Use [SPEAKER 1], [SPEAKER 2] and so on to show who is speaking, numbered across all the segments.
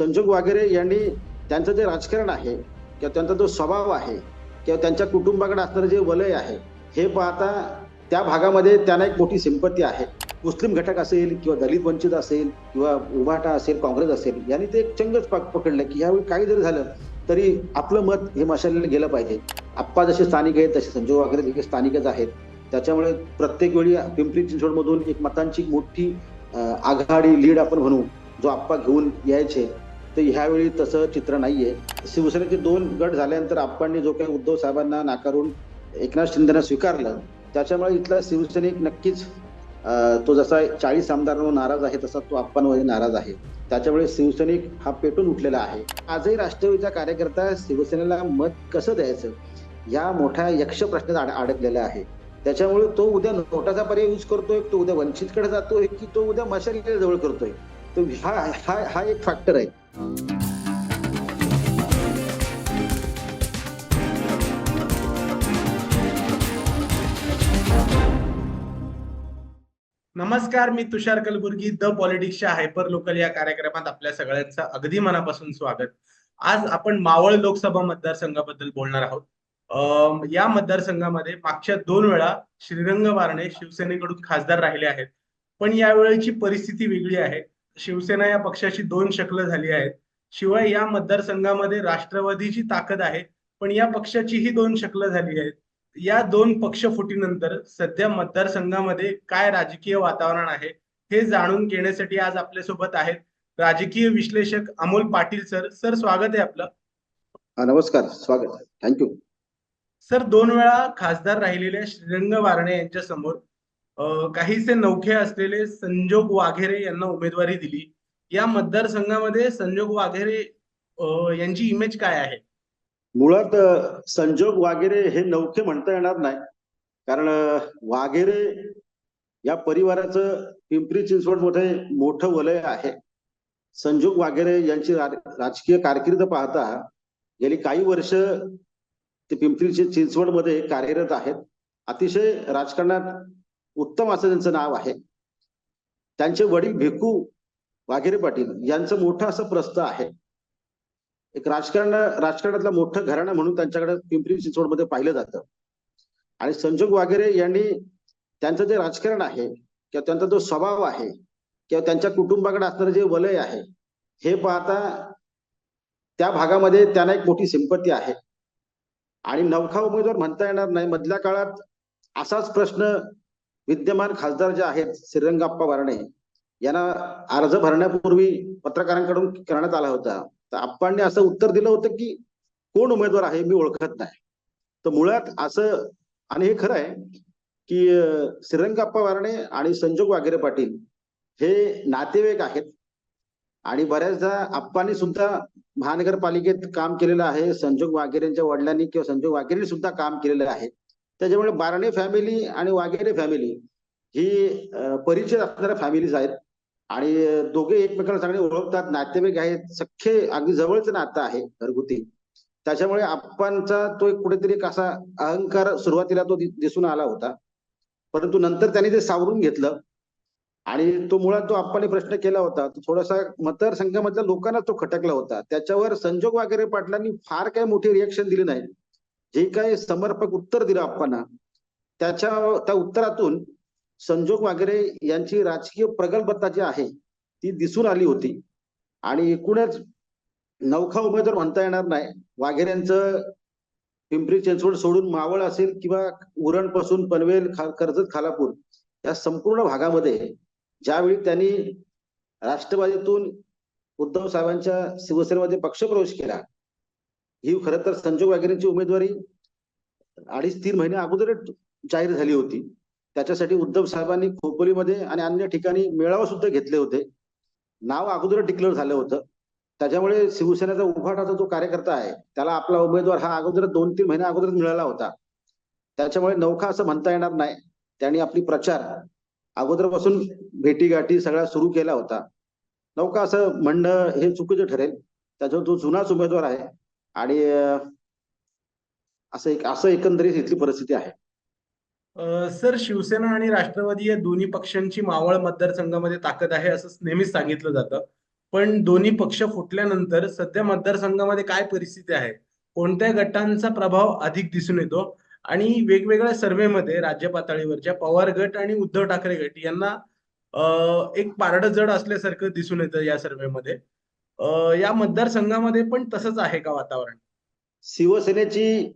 [SPEAKER 1] संजोग वागेरे यांनी त्यांचं जे राजकारण आहे किंवा त्यांचा जो स्वभाव आहे किंवा त्यांच्या कुटुंबाकडे असणारं जे वलय आहे हे पाहता त्या भागामध्ये त्यांना एक मोठी सिंपत्ती आहे. मुस्लिम घटक असेल किंवा दलित वंचित असेल किंवा उभाटा असेल काँग्रेस असेल यांनी ते एक चंगच पकडलं की यावेळी काही जरी झालं तरी आपलं मत हे मशालीला गेलं पाहिजे. आप्पा जसे स्थानिक आहेत तसे संजय वागरे देखील स्थानिकच आहेत. त्याच्यामुळे प्रत्येक वेळी पिंपरी चिंचवडमधून एक मतांची मोठी आघाडी लीड आपण म्हणू जो आप्पा घेऊन यायचे तर ह्यावेळी तसं चित्र नाहीये. शिवसेनेचे दोन गट झाल्यानंतर आप्पांनी जो काही उद्धव साहेबांना नाकारून एकनाथ शिंदेना स्वीकारलं त्याच्यामुळे इथला शिवसैनिक नक्कीच तो जसा चाळीस आमदारांवर नाराज आहे तसा तो आप्पांवर नाराज आहे. त्याच्यामुळे शिवसैनिक हा पेटून उठलेला आहे. आजही राष्ट्रवादीचा कार्यकर्ता शिवसेनेला मत कसं द्यायचं? या मोठ्या यक्ष प्रश्नात अडकलेला आहे. त्याच्यामुळे तो उद्या नोटाचा पर्याय यूज करतोय तो उद्या वंचितकडे जातोय की तो उद्या मशालीकडे जवळ करतोय? तो हा हा हा एक फॅक्टर आहे.
[SPEAKER 2] नमस्कार मी तुषार कलबुर्गी द पॉलिटिक्सच्या हायपर लोकल या कार्यक्रमात आपल्या सगळ्यांचं अगदी मनापासून स्वागत. आज आपण मावळ लोकसभा मतदारसंघाबद्दल बोलणार आहोत. या मतदारसंघामध्ये मागच्या दोन वेळा श्रीरंग वारणे शिवसेनेकडून खासदार राहिले आहेत. पण यावेळेची परिस्थिती वेगळी आहे. शिवसेना या पक्षाची दोन शकलं झाली आहेत. शिवाय या मतदारसंघामध्ये राष्ट्रवादीची ताकद आहे पण या पक्षाचीही दोन शकलं झाली आहेत. या दोन पक्ष फुटीनंतर सध्या मतदारसंघामध्ये काय राजकीय वातावरण आहे हे जाणून घेण्यासाठी आज आपल्यासोबत आहेत राजकीय विश्लेषक अमोल पाटील सर. सर स्वागत आहे आपलं.
[SPEAKER 1] नमस्कार स्वागत थँक्यू
[SPEAKER 2] सर दोन वेळा खासदार राहिलेल्या श्रीरंग वारणे यांच्या समोर काहीसे नौखे असलेले संजोग वाघेरे यांना उमेदवारी दिली. या मतदारसंघामध्ये संजोग वाघेरे यांची इमेज काय आहे?
[SPEAKER 1] मुळात संजोग वाघेरे हे नौखे म्हणता येणार नाही. कारण वाघेरे या परिवाराचं पिंपरी चिंचवडमध्ये मोठं वलय आहे. संजोग वाघेरे यांची राजकीय कारकीर्द पाहता गेली काही वर्ष ते पिंपरी चिंचवड चिंचवडमध्ये कार्यरत आहेत. अतिशय राजकारणात उत्तम असं त्यांचं नाव आहे. त्यांचे वडील भिकू वाघेरे पाटील यांचं मोठं असं प्रस्थ आहे. एक राजकारण राजकारणातलं मोठं घराणं म्हणून त्यांच्याकडे पिंपरी चिंचवडमध्ये पाहिलं जातं. आणि संजोग वाघेरे यांनी त्यांचं जे राजकारण आहे किंवा त्यांचा जो स्वभाव आहे किंवा त्यांच्या कुटुंबाकडे असणारं जे वलय आहे हे पाहता त्या भागामध्ये त्यांना एक मोठी सिंपत्ती आहे. आणि नवखा उमेदवार म्हणता येणार नाही. मधल्या काळात असाच प्रश्न विद्यमान खासदार जे आहेत श्रीरंगाप्पा वारणे यांना अर्ज भरण्यापूर्वी पत्रकारांकडून करण्यात आला होता. तर आप्पांनी असं उत्तर दिलं होतं की कोण उमेदवार आहे मी ओळखत नाही. तर मुळात असं आणि हे खरं आहे की श्रीरंगाप्पा वारणे आणि संजोग वाघेरे पाटील हे नातेवाईक आहेत. आणि बऱ्याचदा आप्पांनी सुद्धा महानगरपालिकेत काम केलेलं आहे संजोग वाघेरेंच्या वडिलांनी किंवा संजोग वाघेरेंनी सुद्धा काम केलेलं आहे. त्याच्यामुळे बारणे फॅमिली आणि वाघेरे फॅमिली ही परिचित असणाऱ्या फॅमिलीज आहेत. आणि दोघे एकमेकांना चांगले ओळखतात नातेवाईक आहेत सख्खे अगदी जवळचं नातं आहे घरगुती. त्याच्यामुळे आप्पांचा तो एक कुठेतरी एक असा अहंकार सुरुवातीला तो दिसून आला होता. परंतु नंतर त्यांनी ते सावरून घेतलं. आणि तो मुळात जो आपण प्रश्न केला होता तो थोडासा मतदारसंघामधल्या लोकांना तो खटकला होता. त्याच्यावर संजोग वागेरे पाटलांनी फार काही मोठी रिएक्शन दिली नाही. जे काही समर्पक उत्तर दिलं आपण त्याच्या त्या उत्तरातून संजोग वागेरे यांची राजकीय प्रगल्भता जी आहे ती दिसून आली होती. आणि एकूणच नवखा उमेदवार म्हणता येणार नाही वाघेऱ्यांचं पिंपरी चिंचवड सोडून मावळ असेल किंवा उरणपासून पनवेल खा- कर्जत खालापूर या संपूर्ण भागामध्ये ज्यावेळी त्यांनी राष्ट्रवादीतून उद्धव साहेबांच्या शिवसेनेमध्ये पक्षप्रवेश केला ही खरं तर संजोग वाघेरेंची उमेदवारी अडीच तीन महिने अगोदर जाहीर झाली होती. त्याच्यासाठी उद्धव साहेबांनी खोपोलीमध्ये आणि अन्य ठिकाणी मेळावा सुद्धा घेतले होते. नाव अगोदर डिक्लेअर झालं होतं. त्याच्यामुळे शिवसेनेचा उभाटाचा जो कार्यकर्ता आहे त्याला आपला उमेदवार हा अगोदर दोन तीन महिने अगोदर मिळाला होता. त्याच्यामुळे नौखा असं म्हणता येणार नाही. त्यांनी आपली प्रचार अगोदरपासून भेटीगाठी सगळा सुरू केला होता. नौका असं म्हणणं हे चुकीचं ठरेल. त्याच्यावर जो जुनाच उमेदवार आहे आणि असं एक असं एकंदरीत इथली परिस्थिती आहे.
[SPEAKER 2] सर शिवसेना आणि राष्ट्रवादी या दोन्ही पक्षांची मावळ मतदारसंघामध्ये ताकद आहे असं नेहमीच सांगितलं जातं. पण दोन्ही पक्ष फुटल्यानंतर सध्या मतदारसंघामध्ये काय परिस्थिती आहे? कोणत्या गटांचा प्रभाव अधिक दिसून येतो? आणि वेगवेगळ्या सर्व्हेमध्ये राज्य पातळीवरच्या पवार गट आणि उद्धव ठाकरे गट यांना एक पारडं जड असल्यासारखं दिसून येतं या सर्व्हेमध्ये या मतदारसंघामध्ये पण तसंच आहे का वातावरण?
[SPEAKER 1] शिवसेनेची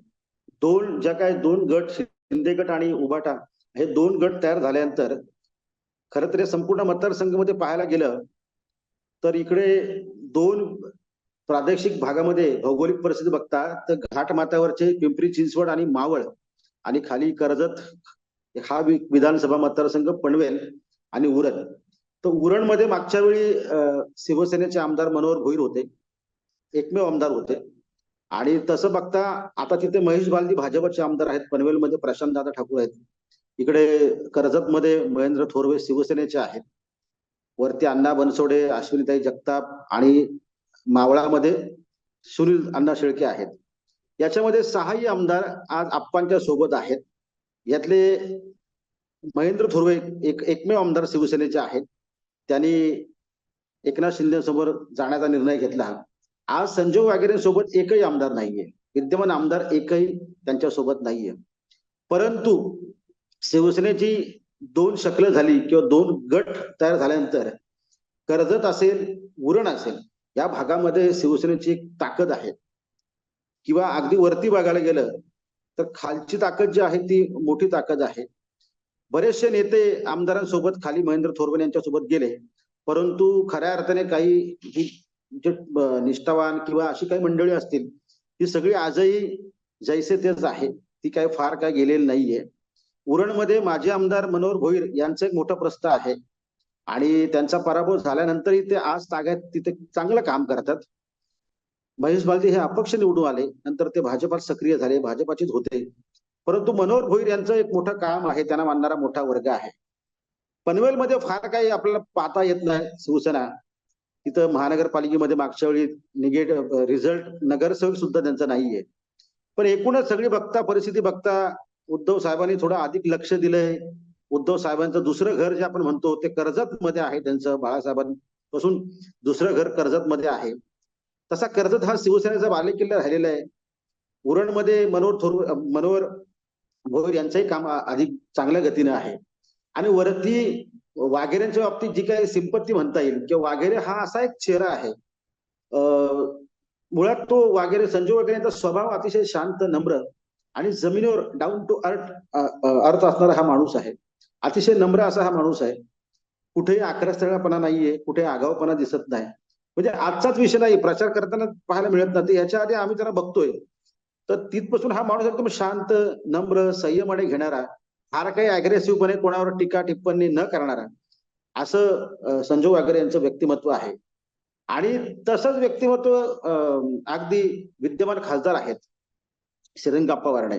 [SPEAKER 1] दोन ज्या काय दोन गट शिंदे गट आणि उभाटा हे दोन गट तयार झाल्यानंतर खरं तर संपूर्ण मतदारसंघामध्ये पाहायला गेलं तर इकडे दोन प्रादेशिक भागामध्ये भौगोलिक परिस्थिती बघता तर घाट माथ्यावरचे पिंपरी चिंचवड आणि मावळ आणि खाली कर्जत हा वि- विधानसभा मतदारसंघ पनवेल आणि उरण. तर उरणमध्ये मागच्या वेळी अं, शिवसेनेचे आमदार मनोहर भोईर होते. एकमेव आमदार होते. आणि तसं बघता आता तिथे महेश बालदी भाजपचे आमदार आहेत. पनवेलमध्ये प्रशांत दादा ठाकूर आहेत. इकडे कर्जतमध्ये महेंद्र थोरवे शिवसेनेचे आहेत. वरती अण्णा बनसोडे अश्विनीताई जगताप आणि मावळामध्ये सुनील अण्णा शेळके आहेत. याच्यामध्ये सहाही आमदार आज आप्पांच्या सोबत आहेत. यातले महेंद्र थोरवे एक एकमेव आमदार शिवसेनेचे आहेत. त्यांनी एकनाथ शिंदे समोर जाण्याचा निर्णय घेतला. आज संजय वागेरे सोबत एकही आमदार नाहीये. विद्यमान आमदार एकही त्यांच्यासोबत नाहीये. परंतु शिवसेनेची दोन शकलं झाली किंवा दोन गट तयार झाल्यानंतर कर्जत असेल उरण असेल या भागामध्ये शिवसेनेची एक ताकद आहे. किंवा अगदी वरती बघायला गेलं तर खालची ताकद जी आहे ती मोठी ताकद आहे. बरेचसे नेते आमदारांसोबत खाली महेंद्र थोरवे यांच्यासोबत गेले. परंतु खऱ्या अर्थाने काही जी जे निष्ठावान किंवा अशी काही मंडळी असतील ती सगळी आजही जैसे तेच आहे. ती काही फार काय गेलेली नाहीये. उरणमध्ये माजी आमदार मनोहर भोईर यांचं एक मोठं प्रस्ताव आहे. आणि त्यांचा पराभव झाल्यानंतरही ते आज ताग्यात तिथे चांगलं काम करतात. महेश बालदी हे अपक्ष निवडून आले. नंतर ते भाजपात सक्रिय झाले. भाजपाचेच होते. परंतु मनोहर भोईर यांचं एक मोठं काम आहे त्यांना मानणारा मोठा वर्ग आहे. पनवेलमध्ये फार काही आपल्याला पाहता येत नाही शिवसेना. तिथं महानगरपालिकेमध्ये मागच्या वेळी निगेटिव्ह रिझल्ट नगरसेवक सुद्धा त्यांचा नाहीये. पण एकूणच सगळी बघता परिस्थिती बघता उद्धव साहेबांनी थोडं अधिक लक्ष दिलंय. उद्धव साहेबांचं दुसरं घर जे आपण म्हणतो ते कर्जत मध्ये आहे त्यांचं बाळासाहेबांपासून दुसरं घर कर्जत मध्ये आहे. तसा कर्जत हा शिवसेनेचा बालेकिल्ला राहिलेला आहे. उरणमध्ये मनोहर थोर मनोहर भोईर यांचंही काम अधिक चांगल्या गतीने आहे. आणि वरती वाघेऱ्यांच्या बाबतीत जी काही सिंपत्ती म्हणता येईल किंवा वाघेरे हा असा एक चेहरा आहे. अं, मुळात तो वाघेरे संजय वाघेरे यांचा स्वभाव अतिशय शांत नम्र आणि जमिनीवर डाऊन टू अर्थ अर्थ असणारा हा माणूस आहे. अतिशय नम्र असा हा माणूस आहे. कुठेही आक्रस्थळपणा नाहीये कुठे आगाऊपणा दिसत नाही. म्हणजे आजचाच विषय नाही प्रचार करताना पाहायला मिळत नाही. याच्या आधी आम्ही त्यांना बघतोय. तर तिथपासून हा माणूस एकदम शांत नम्र संयमाने घेणारा फार काही अग्रेसिव्हपणे कोणावर टीका टिप्पणी न करणारा असं संजू संजय वागरे यांचं व्यक्तिमत्व आहे. आणि तसंच व्यक्तिमत्व अं, अगदी विद्यमान खासदार आहेत श्रीरंगाप्पा वारणे.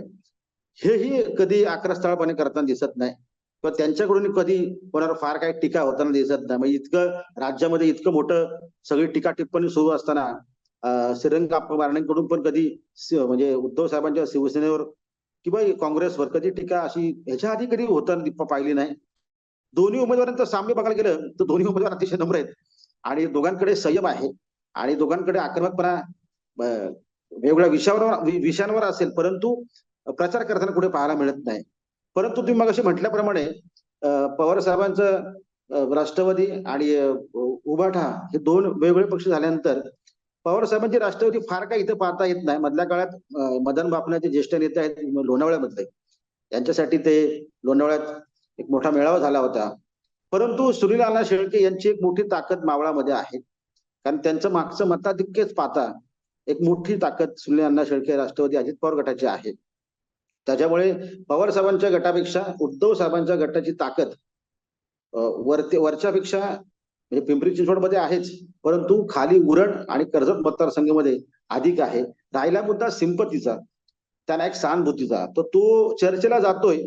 [SPEAKER 1] हेही कधी आक्रस्थळपणे करताना दिसत नाही किंवा त्यांच्याकडून कधी कोणावर फार काही टीका होताना दिसत नाही. म्हणजे इतकं राज्यामध्ये इतकं मोठं सगळी टीका टिप्पणी सुरू असताना श्रीरंग श्रीरंगाप्पा पण कधी म्हणजे उद्धव साहेबांच्या शिवसेनेवर किंवा काँग्रेसवर कधी टीका अशी ह्याच्या आधी कधी होताना पाहिली नाही. दोन्ही उमेदवारांचं साम्य बघायला गेलं तर दोन्ही उमेदवार अतिशय नम्र आहेत. आणि दोघांकडे संयम आहे. आणि दोघांकडे आक्रमकपणा वेगवेगळ्या विषयावर विषयांवर असेल परंतु प्रचार करताना कुठे पाहायला मिळत नाही. परंतु तुम्ही मग अशी म्हटल्याप्रमाणे पवार साहेबांचं राष्ट्रवादी आणि उभाठा हे दोन वेगवेगळे पक्ष झाल्यानंतर पवार साहेबांची राष्ट्रवादी फार काही इथे पाहता येत नाही. मधल्या काळात मदन बापनाचे ज्येष्ठ नेते आहेत लोणावळ्यामधले त्यांच्यासाठी ते लोणावळ्यात एक मोठा मेळावा झाला होता. परंतु सुनील अण्णा शेळके यांची एक मोठी ताकद मावळामध्ये आहे. कारण त्यांचं मागचं मताधिक्यच पाहता एक मोठी ताकद सुनील अण्णा शेळके राष्ट्रवादी अजित पवार गटाची आहे. त्याच्यामुळे पवार साहेबांच्या गटापेक्षा उद्धव साहेबांच्या गटाची ताकद अं, वरती वरच्यापेक्षा म्हणजे पिंपरी चिंचवडमध्ये आहेच परंतु खाली उरण आणि कर्जत मतदारसंघामध्ये अधिक आहे. राहिला मुद्दा सिंपतीचा त्याला एक सहानुभूतीचा. तर तो चर्चेला जातोय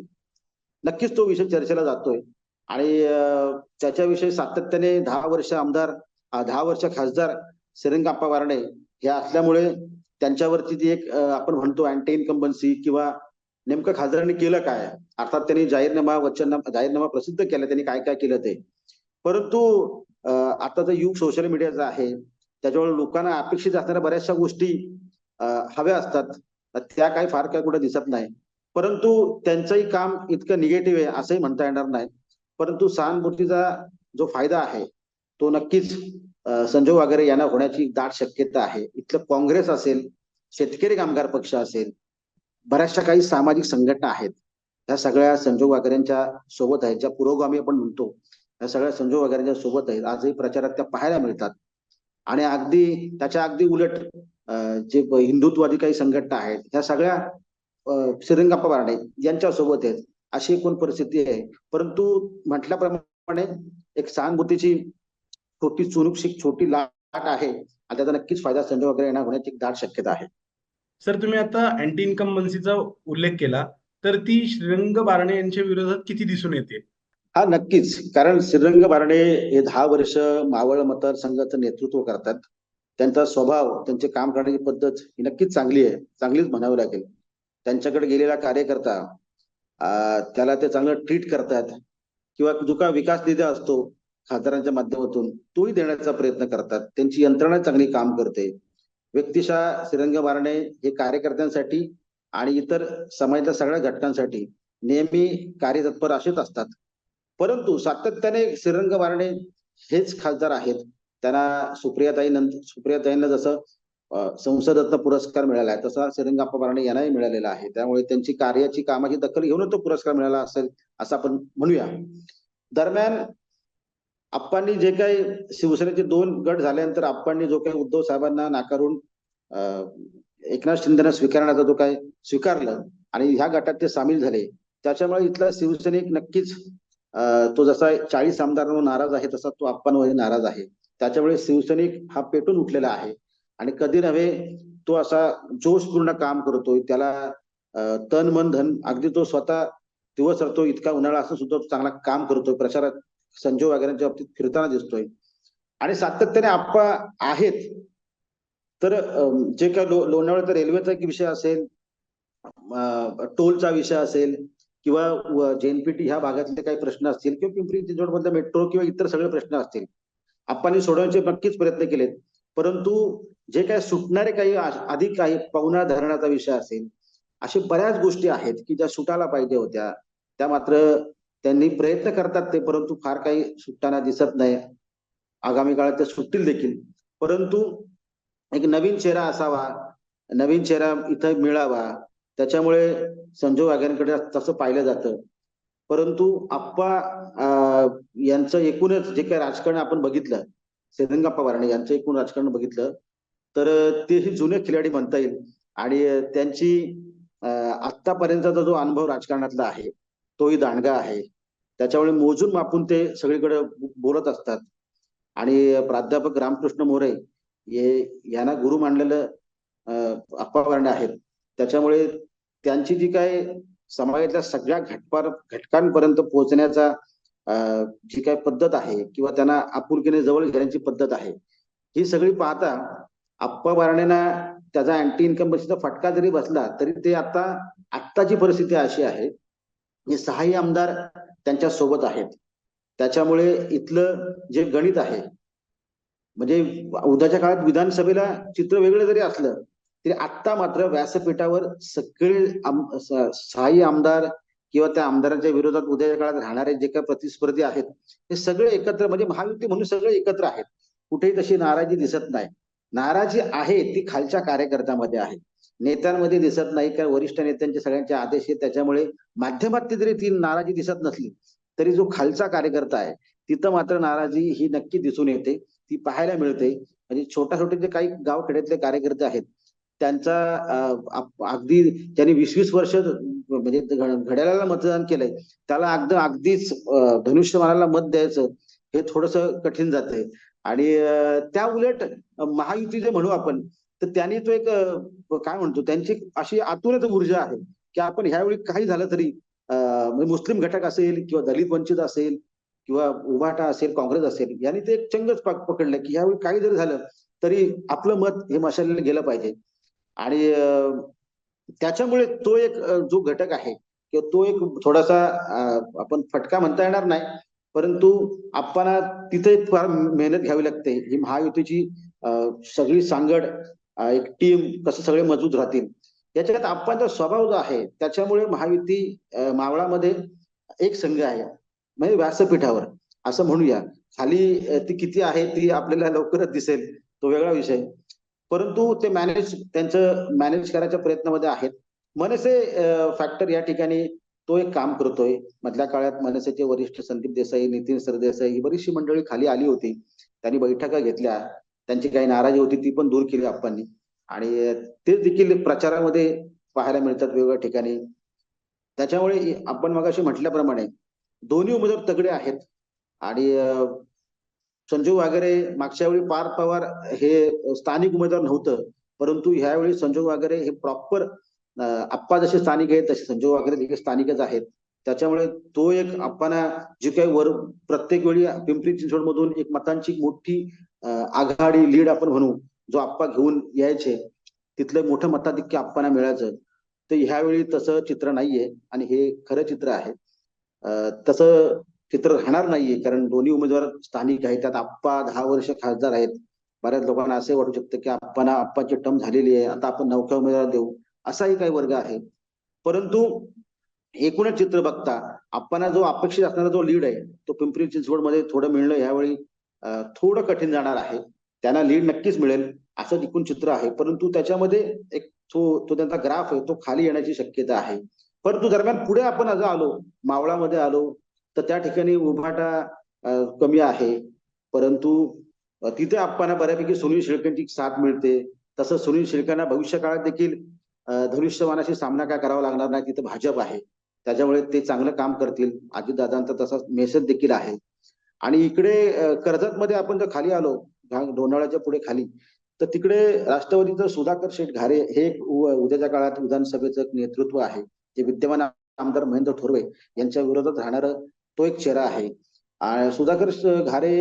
[SPEAKER 1] नक्कीच तो विषय चर्चेला जातोय. आणि त्याच्याविषयी सातत्याने दहा वर्ष आमदार दहा वर्ष खासदार श्रीरंगाप्पा वारणे हे असल्यामुळे त्यांच्यावरती ती एक आपण म्हणतो अँटी इन्कम्बन्सी किंवा नेमकं खासदारांनी केलं काय? अर्थात त्यांनी जाहीरनामा वचननामा जाहीरनामा प्रसिद्ध केला त्यांनी काय काय केलं ते? परंतु आताचं युग सोशल मीडियाचं आहे त्याच्यामुळे लोकांना अपेक्षित असणाऱ्या बऱ्याचशा गोष्टी हव्या असतात. त्या काही फार काय कुठे दिसत नाही. परंतु त्यांचंही काम इतकं निगेटिव्ह आहे असंही म्हणता येणार नाही. परंतु सहानुभूतीचा जो फायदा आहे तो नक्कीच संजय वगैरे यांना होण्याची दाट शक्यता आहे. इथलं काँग्रेस असेल शेतकरी कामगार पक्ष असेल बऱ्याचशा काही सामाजिक संघटना आहेत. ह्या सगळ्या संजोग वागऱ्यांच्या सोबत आहेत ज्या पुरोगामी आपण म्हणतो. या सगळ्या संजू वगैरेच्या सोबत आहेत आजही प्रचारात त्या पाहायला मिळतात. आणि अगदी त्याच्या अगदी उलट जे हिंदुत्ववादी काही संघटना आहेत ह्या सगळ्या श्रीरंगाप्पा बारणे यांच्या सोबत आहेत अशी एकूण परिस्थिती आहे. परंतु म्हटल्याप्रमाणे एक सहानुभूतीची छोटी चुनुकशी छोटी लाट आहे. आणि त्याचा नक्कीच फायदा संजय वगैरे येणार होण्याची एक दाट शक्यता आहे.
[SPEAKER 2] सर तुम्ही आता अँटी इन्कम इन्कम्बन्सीचा उल्लेख केला तर ती श्रीरंग बारणे यांच्या विरोधात किती दिसून येते?
[SPEAKER 1] हा नक्कीच. कारण श्रीरंग बारणे हे दहा वर्ष मावळ मतदारसंघाचं नेतृत्व करतात. त्यांचा स्वभाव त्यांचे काम करण्याची पद्धत ही नक्कीच चांगली आहे. चांगलीच म्हणावी लागेल. त्यांच्याकडे गेलेला कार्यकर्ता त्याला ते चांगलं ट्रीट करतात किंवा जो काय विकास निधी असतो खासदारांच्या माध्यमातून तोही देण्याचा प्रयत्न करतात. त्यांची यंत्रणा चांगली काम करते. व्यक्तिशः श्रीरंग बारणे हे कार्यकर्त्यांसाठी आणि इतर समाजातल्या सगळ्या घटकांसाठी नेहमी कार्यतत्पर असेच असतात. परंतु सातत्याने श्रीरंग मारणे हेच खासदार आहेत. त्यांना सुप्रियाताई नंतर सुप्रियाताईंना जसं संसदरत्न पुरस्कार मिळाला आहे तसा श्रीरंगाप्पा बारणे यांनाही मिळालेला आहे. त्यामुळे त्यांची कार्याची कामाची दखल घेऊन तो पुरस्कार मिळाला असेल असं आपण म्हणूया. दरम्यान आप्पांनी जे काही शिवसेनेचे दोन गट झाल्यानंतर आप्पांनी जो काही उद्धव साहेबांना नाकारून अं, एकनाथ शिंदेना स्वीकारण्याचा जो काही स्वीकारलं आणि ह्या गटात ते सामील झाले त्याच्यामुळे इथला शिवसैनिक नक्कीच तो जसा चाळीस आमदारांवर नाराज आहे तसा तो आप्पांवर नाराज आहे. त्याच्यामुळे शिवसैनिक हा पेटून उठलेला आहे. आणि कधी नव्हे तो असा जोशपूर्ण काम करतोय. त्याला तन मन धन अगदी तो स्वतः दिवस राहतो इतका उन्हाळा असून सुद्धा चांगला काम करतोय. प्रचारात संजय वगैरेच्या बाबतीत फिरताना दिसतोय. आणि सातत्याने आप्पा आहेत. तर जे काय लो लोणावळ्याचा रेल्वेचा विषय असेल टोलचा विषय असेल किंवा जेएनपीटी ह्या भागातले काही प्रश्न असतील किंवा पिंपरी चिंचवडमधला मेट्रो किंवा इतर सगळे प्रश्न असतील आप्पांनी सोडवण्याचे नक्कीच प्रयत्न केलेत. परंतु जे काही सुटणारे काही अधिक काही पवना धरणाचा विषय असेल अशा बऱ्याच गोष्टी आहेत की ज्या सुटायला पाहिजे होत्या. त्या मात्र त्यांनी प्रयत्न करतात ते परंतु फार काही सुटताना दिसत नाही. आगामी काळात ते सुटतील देखील. परंतु एक नवीन चेहरा असावा नवीन चेहरा इथं मिळावा त्याच्यामुळे संजय वाघ्यांकडे तसं पाहिलं जातं. परंतु आप्पा यांचं एकूणच जे काही राजकारण आपण बघितलं श्रीरंगाप्पा वारणे यांचं एकूण राजकारण बघितलं तर तेही जुने खिलाडी म्हणता येईल. आणि त्यांची आत्तापर्यंतचा आतापर्यंतचा जो अनुभव राजकारणातला आहे तोही दांडगा आहे. त्याच्यामुळे मोजून मापून ते सगळीकडे बोलत असतात. आणि प्राध्यापक रामकृष्ण मोरे हे यांना गुरु मानलेलं अप्पा वारणे आहेत. त्याच्यामुळे त्यांची जी काय समाजातल्या सगळ्या घटपार घटकांपर्यंत पोहोचण्याचा जी काय पद्धत आहे किंवा त्यांना आपुलकीने जवळ घेण्याची पद्धत आहे ही सगळी पाहता आप्पा बारणेना त्याचा अँटी इन्कम्बन्सीचा फटका जरी बसला तरी ते आता आत्ताची परिस्थिती अशी आहे की सहाही आमदार त्यांच्यासोबत आहेत. त्याच्यामुळे इथलं जे गणित आहे म्हणजे उद्याच्या काळात विधानसभेला चित्र वेगळं जरी असलं तरी आत्ता मात्र व्यासपीठावर सगळे सहाय्य आमदार किंवा त्या आमदारांच्या विरोधात उद्याच्या काळात राहणारे जे काही प्रतिस्पर्धी आहेत ते सगळे एकत्र म्हणजे महायुती म्हणून सगळे एकत्र आहेत. कुठेही तशी नाराजी दिसत नाही. नाराजी आहे ती खालच्या कार्यकर्त्यामध्ये आहे. नेत्यांमध्ये दिसत नाही कारण वरिष्ठ नेत्यांचे सगळ्यांचे आदेश आहेत. त्याच्यामुळे माध्यमात तरी जरी ती नाराजी दिसत नसली तरी जो खालचा कार्यकर्ता आहे तिथं मात्र नाराजी ही नक्की दिसून येते. ती पाहायला मिळते. म्हणजे छोट्या छोटे जे काही गाव खेड्यातले कार्यकर्ते आहेत त्यांचा अगदी त्यांनी वीस वीस वर्ष म्हणजे घड्याळाला मतदान केलंय त्याला अगदी अगदीच धनुष्य धनुष्यबाणाला मत द्यायचं हे थोडस कठीण जातंय. आणि त्या उलट अं, महायुती जे म्हणू आपण तर त्यांनी तो एक काय म्हणतो त्यांची अशी आतुरत ऊर्जा आहे की आपण ह्यावेळी काही झालं तरी अं, म्हणजे मुस्लिम घटक असेल किंवा दलित वंचित असेल किंवा उभाटा असेल काँग्रेस असेल यांनी ते एक चंगच पकडलं की ह्यावेळी काही जरी झालं तरी आपलं मत हे मशालीला गेलं पाहिजे. आणि त्याच्यामुळे तो एक जो घटक आहे किंवा तो एक थोडासा आपण फटका म्हणता येणार नाही परंतु आपल्याला तिथे फार मेहनत घ्यावी लागते. ही महायुतीची सगळी सांगड एक टीम कसं सगळे मजबूत राहतील. याच्यात आपणचा स्वभाव जो आहे त्याच्यामुळे महायुती मावळामध्ये एक संघ आहे म्हणजे व्यासपीठावर असं म्हणूया. खाली ती किती आहे ती आपल्याला लवकरच दिसेल. तो वेगळा विषय. परंतु ते मॅनेज त्यांचं मॅनेज करायच्या प्रयत्नामध्ये आहेत. मनसे फॅक्टर या ठिकाणी तो एक काम करतोय. मधल्या काळात मनसेचे वरिष्ठ संदीप देसाई नितीन सरदेसाई ही बरीचशी मंडळी खाली आली होती. त्यांनी बैठका घेतल्या. त्यांची काही नाराजी होती ती पण दूर केली आपण. आणि ते देखील प्रचारामध्ये पाहायला मिळतात वेगवेगळ्या ठिकाणी. त्याच्यामुळे आपण मगाशी म्हटल्याप्रमाणे दोन्ही उमेदवार तगडे आहेत. आणि संजू वागेरे मागच्या वेळी पार्थ पवार हे स्थानिक उमेदवार नव्हतं परंतु ह्यावेळी संजू वागेरे हे प्रॉपर आप्पा जसे स्थानिक आहेत तसे संजू वागेरे देखील स्थानिकच आहेत. त्याच्यामुळे तो एक आप्पाना जी काही वर प्रत्येक वेळी पिंपरी चिंचवड मधून एक मतांची मोठी आघाडी लीड आपण म्हणू जो आप्पा घेऊन यायचे तिथलं मोठं मताधिक्य आप्पाना मिळायचं. तर ह्यावेळी तसं चित्र नाहीये आणि हे खरं चित्र आहे. तसं चित्र राहणार नाहीये. कारण दोन्ही उमेदवार स्थानिक आहेत. त्यात आप्पा दहा वर्ष खासदार आहेत. बऱ्याच लोकांना असे वाटू शकतं की आप्पाना आप्पाची टर्म झालेली आहे. आता आपण नवख्या उमेदवार देऊ. असाही काही वर्ग आहे. परंतु एकूणच चित्र बघता आप्पांना जो अपेक्षित असणारा जो लीड आहे तो पिंपरी चिंचवडमध्ये थोडं मिळणं यावेळी थोडं कठीण जाणार आहे. त्यांना लीड नक्कीच मिळेल असं एकूण चित्र आहे. परंतु त्याच्यामध्ये एक तो तो त्यांचा ग्राफ आहे तो खाली येण्याची शक्यता आहे. परंतु दरम्यान पुढे आपण आज आलो मावळामध्ये आलो तर त्या ठिकाणी उभाटा कमी आहे. परंतु तिथे आपल्याला बऱ्यापैकी सुनील शेळकेंची साथ मिळते. तसं सुनील शेळकेंना भविष्य काळात देखील अं, सामना काय करावा लागणार नाही तिथे भाजप आहे. त्याच्यामुळे ते चांगलं काम करतील. अजितदादांचा तसा मेसेज देखील आहे. आणि इकडे कर्जतमध्ये आपण जर खाली आलो डोनाळ्याच्या पुढे खाली तर तिकडे राष्ट्रवादीचं सुधाकर शेठ घारे हे उद्याच्या काळात विधानसभेचं नेतृत्व आहे. जे विद्यमान आमदार महेंद्र थोरवे यांच्या विरोधात राहणारं तो एक चेहरा आहे. सुधाकर घारे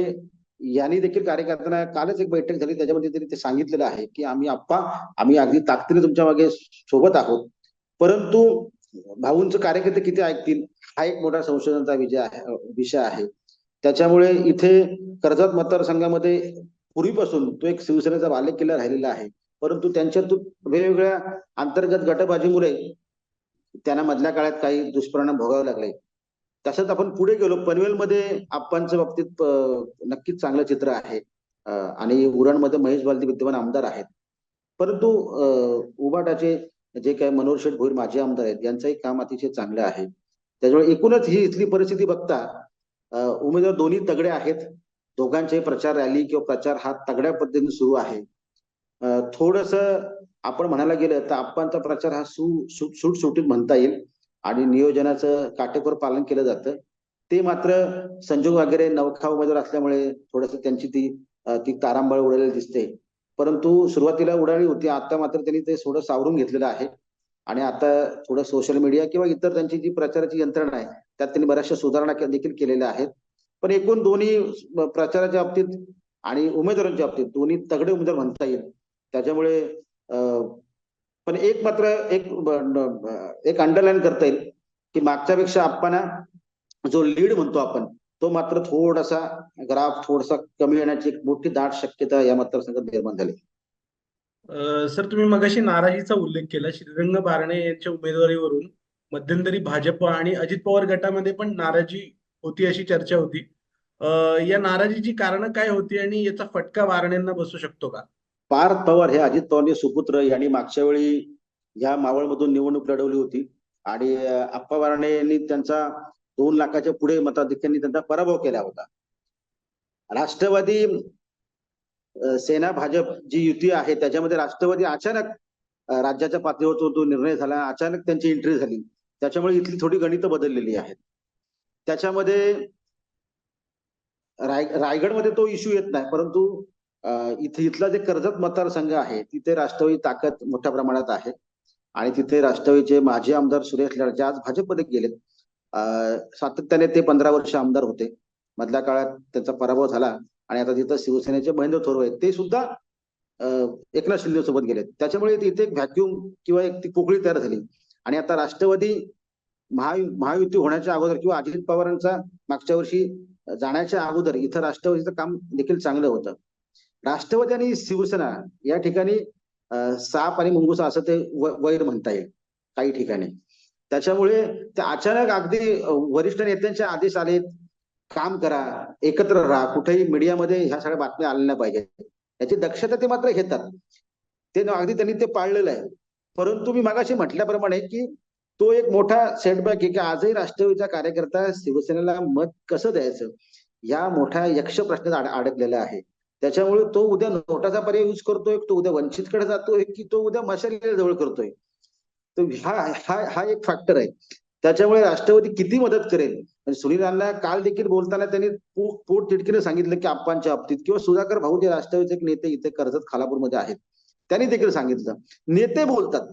[SPEAKER 1] यांनी देखील कार्यकर्त्यांना कालच एक बैठक झाली. त्याच्यामध्ये त्यांनी ते सांगितलेलं आहे की आम्ही आप्पा आम्ही अगदी ताकदीने तुमच्या मागे सोबत आहोत. परंतु भाऊंचं कार्यकर्ते किती ऐकतील? हा एक मोठा संशोधनाचा विजय आहे विषय आहे. त्याच्यामुळे इथे कर्जत मतदारसंघामध्ये पूर्वीपासून तो एक शिवसेनेचा बालेकिल्ला राहिलेला आहे. परंतु त्यांच्यातून वेगवेगळ्या अंतर्गत गटबाजीमुळे त्यांना मधल्या काळात काही दुष्परिणाम भोगावे लागले. तसंच आपण पुढे गेलो. पनवेलमध्ये आप्पांच्या बाबतीत नक्कीच चांगलं चित्र आहे. आणि उरणमध्ये महेश बालदी विद्यमान आमदार आहेत. परंतु उबाटाचे जे काही मनोहर शेठ भोईर माजी आमदार आहेत यांचंही काम अतिशय चांगलं आहे. त्याच्यामुळे एकूणच ही इथली परिस्थिती बघता उमेदवार दोन्ही तगडे आहेत. दोघांचे प्रचार रॅली किंवा प्रचार हा तगड्या पद्धतीने सुरू आहे. थोडस आपण म्हणायला गेलं तर आप्पांचा प्रचार हा सु सु- सुटसुटीत म्हणता येईल. आणि नियोजनाचं काटेकोर पालन केलं जातं. ते मात्र संजोग वगैरे नवखा उमेदवार असल्यामुळे थोडस त्यांची ती ती तारांबळ उडालेली दिसते. परंतु सुरुवातीला उडाली होती. आता मात्र त्यांनी ते थोडं सावरून घेतलेलं आहे. आणि आता थोडं सोशल मीडिया किंवा इतर त्यांची जी प्रचाराची यंत्रणा आहे त्यात त्यांनी बऱ्याचशा सुधारणा देखील केलेल्या आहेत. पण एकूण दोन्ही प्रचाराच्या बाबतीत आणि उमेदवारांच्या बाबतीत दोन्ही तगडे उमेदवार म्हणता येईल. त्याच्यामुळे पण एक मात्र एक एक अंडरलाईन करता येईल की मागच्यापेक्षा आपणा जो लीड म्हणतो आपण तो मात्र थोडासा ग्राफ थोडासा कमी येण्याची एक मोठी दाट शक्यता या मतदारसंघात निर्माण झाली.
[SPEAKER 2] सर तुम्ही मगाशी नाराजीचा उल्लेख केला. श्रीरंग बारणे यांच्या उमेदवारीवरून मध्यंतरी भाजप आणि अजित पवार गटामध्ये पण नाराजी होती अशी चर्चा होती. या नाराजीची कारणं काय होती आणि याचा फटका बारणेंना बसू शकतो का?
[SPEAKER 1] पार्थ पवार हे अजित पवारचे सुपुत्र यांनी मागच्या वेळी ह्या मावळमधून निवडणूक लढवली होती. आणि अप्पा बारणे यांनी त्यांचा दोन लाखाच्या पुढे मताधिक्यांनी त्यांचा पराभव केला होता. राष्ट्रवादी सेना भाजप जी युती आहे त्याच्यामध्ये राष्ट्रवादी अचानक राज्याच्या पातळीवर तो तो निर्णय झाला अचानक त्यांची एंट्री झाली. त्याच्यामुळे इथली थोडी गणितं बदललेली आहेत. त्याच्यामध्ये राय रायगडमध्ये तो इश्यू येत नाही परंतु इथे इथला जे कर्जत मतदारसंघ आहे तिथे राष्ट्रवादी ताकद मोठ्या प्रमाणात आहे. आणि तिथे राष्ट्रवादीचे माजी आमदार सुरेश लड आज भाजपमध्ये गेलेत. अं, सातत्याने ते पंधरा वर्ष आमदार होते. मधल्या काळात त्यांचा पराभव झाला. आणि आता तिथं शिवसेनेचे महेंद्र थोरवे ते सुद्धा एकनाथ शिंदे सोबत गेलेत. त्याच्यामुळे तिथे एक व्हॅक्युम किंवा एक ती पोकळी तयार झाली. आणि आता राष्ट्रवादी महा महायुती होण्याच्या अगोदर किंवा अजित पवारांचा मागच्या वर्षी जाण्याच्या अगोदर इथं राष्ट्रवादीचं काम देखील चांगलं होतं. राष्ट्रवादी आणि शिवसेना या ठिकाणी साप आणि मुंगुसा असं ते व- वैर म्हणता येईल काही ठिकाणी. त्याच्यामुळे ते अचानक अगदी वरिष्ठ नेत्यांचे आदेश आले काम करा एकत्र राहा कुठेही मीडियामध्ये ह्या सगळ्या बातम्या आल्या नाही पाहिजे याची दक्षता ते मात्र घेतात. ते अगदी त्यांनी ते पाळलेलं आहे. परंतु मी मागाशी म्हटल्याप्रमाणे की तो एक मोठा सेटबॅक आहे की आजही राष्ट्रवादीचा कार्यकर्ता शिवसेनेला मत कसं द्यायचं? या मोठ्या यक्ष प्रश्नात अडकलेला आहे. त्याच्यामुळे तो उद्या नोटाचा पर्याय यूज करतोय तो उद्या वंचितकडे जातोय की तो उद्या मशालीला जवळ करतोय. तर हा हा हा एक फॅक्टर आहे. त्याच्यामुळे राष्ट्रवादी किती मदत करेल? आणि सुनील अण्णा काल देखील बोलताना त्यांनी पोट तिटकीने सांगितलं की आप्पांच्या बाबतीत किंवा सुधाकर भाऊ जे राष्ट्रवादीचे एक नेते इथे कर्जत खालापूरमध्ये आहेत त्यांनी देखील सांगितलं. नेते बोलतात.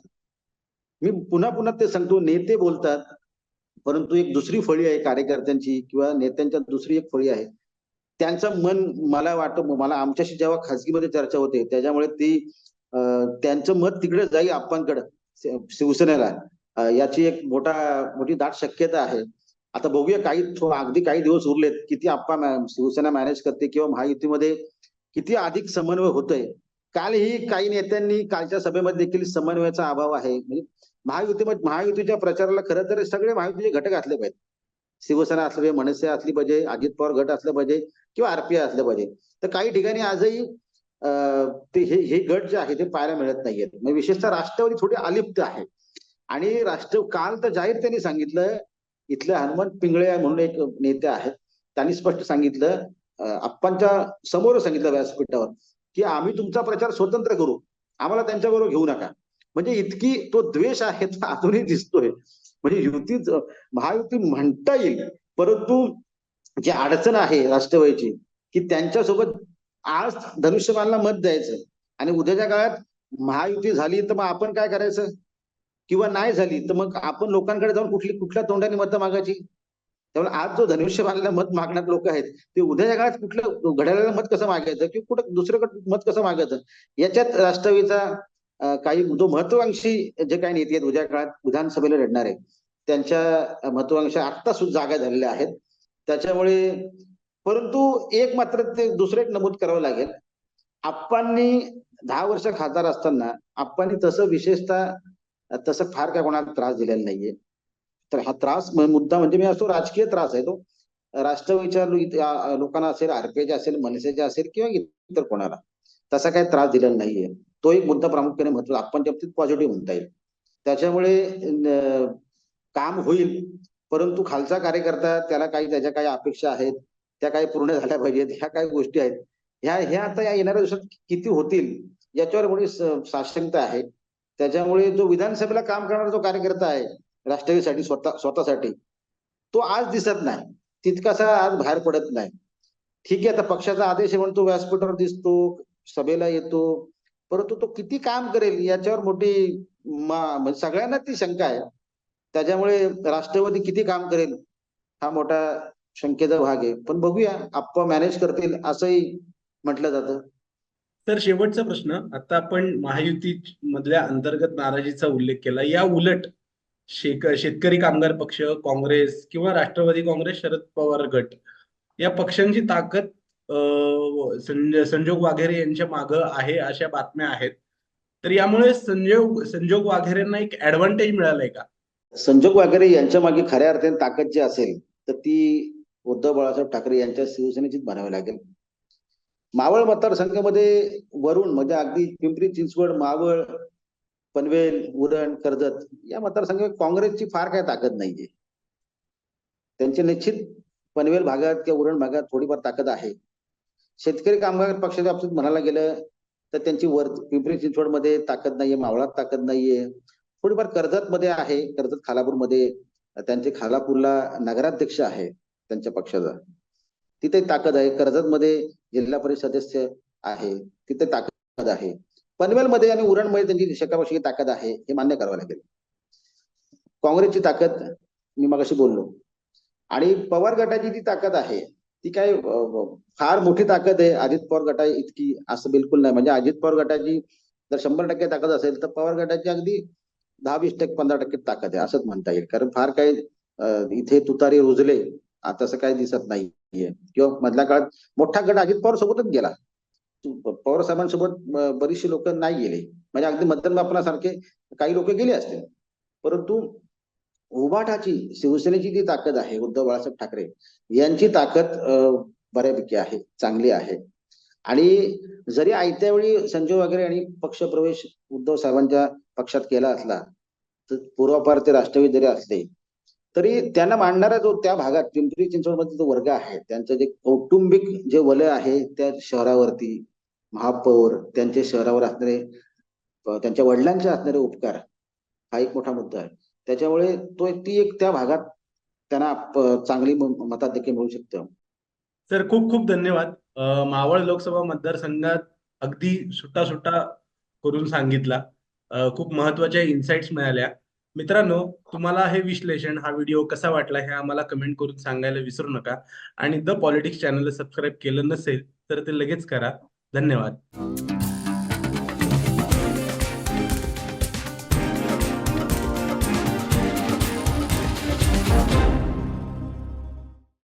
[SPEAKER 1] मी पुन्हा पुन्हा ते सांगतो नेते बोलतात परंतु एक दुसरी फळी आहे कार्यकर्त्यांची किंवा नेत्यांच्या दुसरी एक फळी आहे. त्यांचं मन मला वाटतं मला आमच्याशी जेव्हा खासगीमध्ये चर्चा होते त्याच्यामुळे ती त्यांचं मत तिकडे जाईल आप्पांकडे शिवसेनेला. याची एक मोठा मोठी दाट शक्यता आहे. आता बघूया काही अगदी काही दिवस उरलेत किती आप्पा शिवसेना मॅनेज करते किंवा महायुतीमध्ये किती अधिक समन्वय होतोय. कालही काही नेत्यांनी कालच्या सभेमध्ये देखील समन्वयाचा अभाव आहे. म्हणजे महायुतीमध्ये महायुतीच्या प्रचाराला खरं तर सगळे महायुतीचे घटक असले पाहिजेत. शिवसेना असले पाहिजे मनसे असली पाहिजे अजित पवार गट असले पाहिजे. किंवा आरपीआय असले पाहिजे. तर काही ठिकाणी आजही अं, ते हे हे गट जे आहे ते पाहायला मिळत नाहीयेत. म्हणजे विशेषतः राष्ट्रवादी थोडी अलिप्त आहे. आणि राष्ट्र काल तर जाहीर त्यांनी सांगितलं इथले हनुमंत पिंगळे म्हणून एक नेते आहेत. त्यांनी स्पष्ट सांगितलं आप्पांच्या समोर सांगितलं व्यासपीठावर की आम्ही तुमचा प्रचार स्वतंत्र करू. आम्हाला त्यांच्याबरोबर घेऊ नका. म्हणजे इतकी तो द्वेष आहे तो अजूनही दिसतोय. म्हणजे युती महायुती म्हणता येईल परंतु जी अडचण आहे राष्ट्रवादीची की त्यांच्यासोबत आज धनुष्यबाणला मत द्यायचं. आणि उद्याच्या काळात महायुती झाली तर मग आपण काय करायचं? किंवा नाही झाली तर मग आपण लोकांकडे जाऊन कुठली कुठल्या तोंडाने मतं मागायची? त्यामुळे आज जो धनुष्यबाणला मत मागणार लोक आहेत ते उद्याच्या काळात कुठलं घड्याळाला मत कसं मागायचं? किंवा कुठं दुसरीकडे मत कसं मागायचं? याच्यात राष्ट्रवादीचा काही जो महत्वाकांक्षी जे काही नेते आहेत उद्या काळात विधानसभेला लढणार आहे त्यांच्या महत्वाकांक्षा आत्ता सुद्धा जागा झालेल्या आहेत. त्याच्यामुळे परंतु एक मात्र ते दुसरं एक नमूद करावं लागेल. आप्पांनी दहा वर्ष खासदार असताना आप्पांनी तसं विशेषतः तसं फार काय कोणाला त्रास दिलेला नाहीये. तर हा त्रास मुद्दा म्हणजे मी असतो राजकीय त्रास आहे तो. राष्ट्रविचार लोकांना असेल आरपीआयच्या असेल मनसेच्या असेल किंवा इतर कोणाला तसा काही त्रास दिलेला नाहीये. तो एक मुद्दा प्रामुख्याने महत्त्व आप्पांच्या बाबतीत पॉझिटिव्ह म्हणता येईल. त्याच्यामुळे काम होईल परंतु खालचा कार्यकर्ता त्याला काही त्याच्या काही अपेक्षा आहेत त्या काही पूर्ण झाल्या पाहिजेत ह्या काही गोष्टी आहेत. ह्या ह्या आता या येणाऱ्या दिवसात किती होतील याच्यावर मोठी साशंकता आहे. त्याच्यामुळे जो विधानसभेला काम करणारा जो कार्यकर्ता आहे राष्ट्रवादीसाठी स्वतः स्वतःसाठी तो आज दिसत नाही. तितकासा आज बाहेर पडत नाही. ठीक आहे आता पक्षाचा आदेश आहे म्हणून तो व्यासपीठावर दिसतो सभेला येतो परंतु तो किती काम करेल याच्यावर मोठी म्हणजे सगळ्यांना ती शंका आहे. त्याच्यामुळे राष्ट्रवादी किती काम करेल हा मोठा शंकेचा भाग आहे. पण बघूया आप्पा मॅनेज करतील असंही म्हटलं जातं.
[SPEAKER 2] तर शेवटचा प्रश्न आता आपण महायुती मधल्या अंतर्गत नाराजीचा उल्लेख केला. या उलट शेक शेतकरी कामगार पक्ष काँग्रेस किंवा राष्ट्रवादी काँग्रेस शरद पवार गट या पक्षांची ताकद संजोग वाघेरे यांच्या मागं आहे अशा बातम्या आहेत. तर यामुळे संजोग संजोग वाघेरेंना एक ऍडव्हान्टेज मिळालाय का?
[SPEAKER 1] संजोग वागेरे यांच्या मागे खऱ्या अर्थाने ताकद जी असेल तर ती उद्धव बाळासाहेब ठाकरे यांच्या शिवसेनेचीच म्हणावी लागेल. मावळ मतदारसंघामध्ये वरून म्हणजे अगदी पिंपरी चिंचवड मावळ पनवेल उरण कर्जत या मतदारसंघात काँग्रेसची फार काय ताकद नाहीये. त्यांची निश्चित पनवेल भागात किंवा उरण भागात थोडीफार ताकद आहे. शेतकरी कामगार पक्षाच्या बाबतीत म्हणायला गेलं तर त्यांची वर पिंपरी चिंचवडमध्ये ताकद नाहीये मावळात ताकद नाहीये. थोडीफार कर्जत मध्ये आहे. कर्जत खालापूरमध्ये त्यांचे खालापूरला नगराध्यक्ष आहे त्यांच्या पक्षाचा. तिथे ताकद आहे. कर्जत मध्ये जिल्हा परिषद सदस्य आहे. तिथे ताकद आहे. पनवेलमध्ये आणि उरणमध्ये त्यांची शकापक्षी ताकद आहे हे मान्य करावं लागेल. काँग्रेसची ताकद मी मगाशी बोललो. आणि पवार गटाची जी ताकद आहे ती काय फार मोठी ताकद आहे. अजित पवार गटा इतकी असं बिलकुल नाही. म्हणजे अजित पवार गटाची जर शंभर टक्के ताकद असेल तर पवार गटाची अगदी दहा वीस टक्के पंधरा टक्के ताकद आहे असंच म्हणता येईल. कारण फार काही इथे तुतारी रुजले आता तसं काही दिसत नाही नाहीये. किंवा मधल्या काळात मोठा गट अजित पवार सोबतच गेला. पवार साहेबांसोबत बरीचशी लोक नाही गेले. म्हणजे अगदी मदन बापणासारखे काही लोक गेले असतील. परंतु उभाटाची शिवसेनेची जी ताकद आहे उद्धव बाळासाहेब ठाकरे यांची ताकद बऱ्यापैकी आहे चांगली आहे. आणि जरी आयत्या वेळी संजय वगैरे आणि पक्षप्रवेश उद्धव साहेबांच्या पक्षात केला असला तर पूर्वापार ते राष्ट्रवादी जरी असले तरी त्यांना मांडणारा जो त्या भागात पिंपरी चिंचवडमध्ये जो वर्ग आहे त्यांचं जे कौटुंबिक जे वलय आहे त्या शहरावरती महापौर त्यांचे शहरावर असणारे त्यांच्या वडिलांचे असणारे उपकार हा एक मोठा मुद्दा आहे. त्याच्यामुळे तो ती एक त्या भागात त्यांना चांगली मतात देखील मिळू शकतं.
[SPEAKER 2] सर खूप खूप धन्यवाद. मावळ लोकसभा मतदारसंघात अगदी सुट्टा सुट्टा करून सांगितला. खूप महत्त्वाच्या इन्साइट्स मिळाल्या. मित्रांनो तुम्हाला हे विश्लेषण हा व्हिडिओ कसा वाटला हे आम्हाला कमेंट करून सांगायला विसरू नका. आणि द पॉलिटिक्स चॅनलला सबस्क्राईब केलं नसेल तर ते लगेच करा. धन्यवाद.